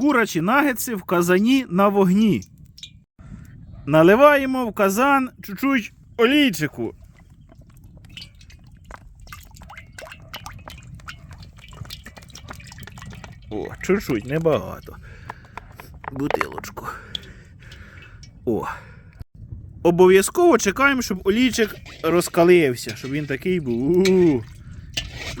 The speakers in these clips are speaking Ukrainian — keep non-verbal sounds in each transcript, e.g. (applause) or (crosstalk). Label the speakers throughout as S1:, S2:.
S1: курачі нагетси в казані на вогні. Наливаємо в казан чуть-чуть олійчику. О, чуть-чуть, небагато. Бутилочку. О. Обов'язково чекаємо, щоб олійчик розкалився, щоб він такий був.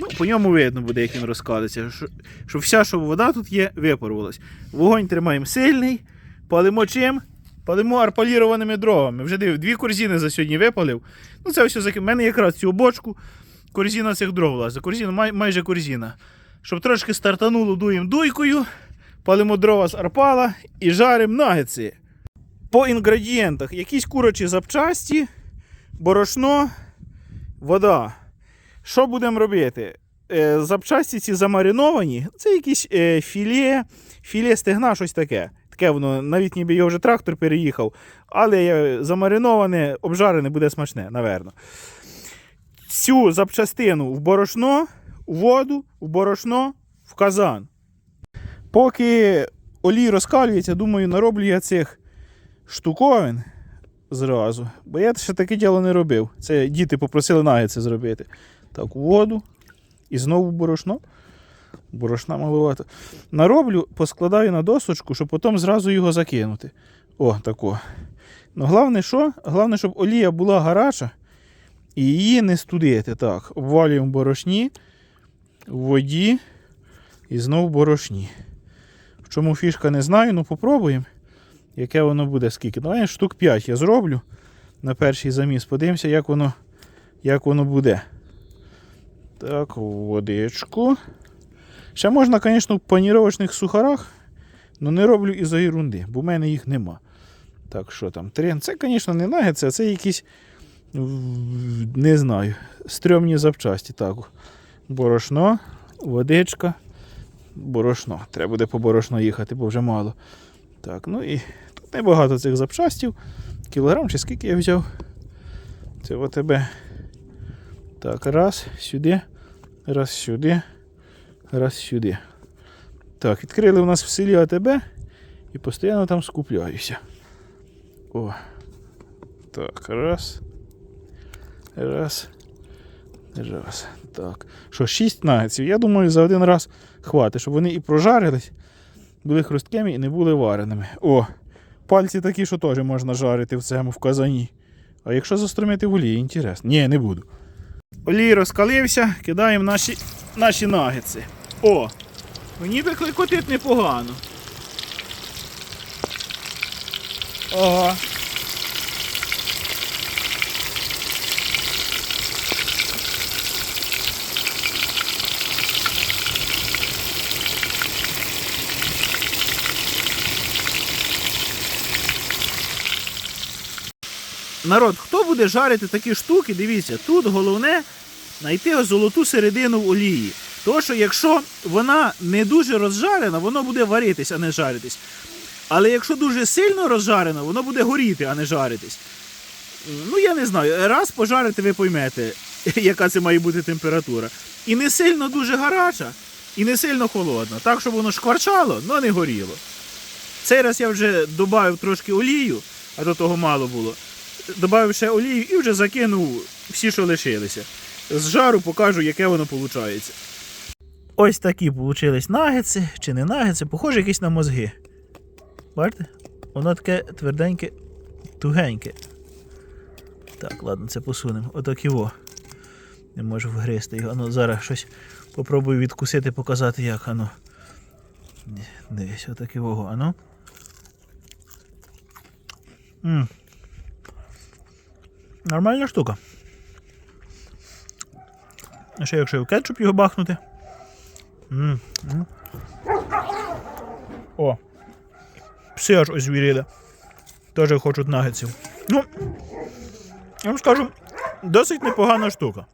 S1: Ну, по ньому видно буде, як він розкалиться. Що- Щоб вся, що вода тут є, випарувалась. Вогонь тримаємо сильний, палимо чим? Палимо арпалірованими дровами. Вже див, дві корзини за сьогодні випалив. Ну, це все. У мене якраз цю бочку корзина цих дров влазить. Корзина, май, майже корзина. Щоб трошки стартануло, дуємо дуйкою, палимо дрова з арпала і жаримо нагетси. По інгредієнтах якісь курочі запчасті, борошно, вода. Що будемо робити? Е, запчасті ці замариновані, це якісь е, філе, філе стегна, щось таке. Таке воно, навіть ніби його вже трактор переїхав, але замариноване, обжарене буде смачне, наверно. Цю запчастину в борошно, в воду, в борошно, в казан. Поки олій розкалюється, думаю, нароблю я цих штуковин зразу. Бо я ще таке діло не робив. Це діти попросили нагетси зробити. Так, воду. І знову борошно. Борошна маловато. Нароблю, поскладаю на досочку, щоб потім зразу його закинути. О, тако. Ну, головне, що? Головне, щоб олія була гаряча і її не студити. Так, обвалюємо борошні, в воді і знову борошні. В чому фішка не знаю, ну попробуємо. Яке воно буде скільки. Давай штук 5 я зроблю на перший заміс. Подивимося, як воно, як воно буде. Так, водичку. Ще можна, звісно, в паніровочних сухарах, але не роблю із-за ерунди, бо в мене їх нема. Так, що там? Трен. Це, звісно, не нагетси, а це якісь, не знаю, стрьомні запчасті. Так, борошно, водичка, борошно. Треба буде по борошно їхати, бо вже мало. Так, ну і тут небагато цих запчастів. Кілограм чи скільки я взяв? Це тебе. Так, раз, сюди, раз сюди, раз сюди. Так, відкрили у нас в селі АТБ і постійно там скупляюся. О. Так, раз. Раз. Раз. Так. Що, 6 нагетсів. Я думаю, за один раз хватить, щоб вони і прожарились, були хрусткими і не були вареними. О! Пальці такі, що теж можна жарити в цьому в казані. А якщо застромити в олії, інтересно. Ні, не буду. Олій розкалився, кидаємо наші, наші нагетси. О! Мені клекотить непогано. Ага. Народ, хто буде жарити такі штуки, дивіться, тут головне знайти золоту середину в олії. Тому що якщо вона не дуже розжарена, воно буде варитись, а не жаритись. Але якщо дуже сильно розжарено, воно буде горіти, а не жаритись. Ну, я не знаю, раз пожарити, ви поймете, (laughs) яка це має бути температура. І не сильно дуже гаряча, і не сильно холодна. Так, щоб воно шкварчало, але не горіло. Цей раз я вже додав трошки олію, а до того мало було. Добавив ще олію і вже закинув всі, що лишилися. З жару покажу, яке воно виходить. Ось такі получились нагетси, чи не нагетси, похоже якісь на мозги. Бачите? Воно таке тверденьке, тугеньке. Так, ладно, це посунемо. Отак його. Не можу вгризти його. Ну, зараз щось попробую відкусити, показати, як. Ні, Дивись, отак його, ану. М. Нормальна штука. А ще якщо в кетчуп його бахнути. О. Пси аж озвіріли. Теж хочуть нагетсів. Ну, я вам скажу, досить непогана штука.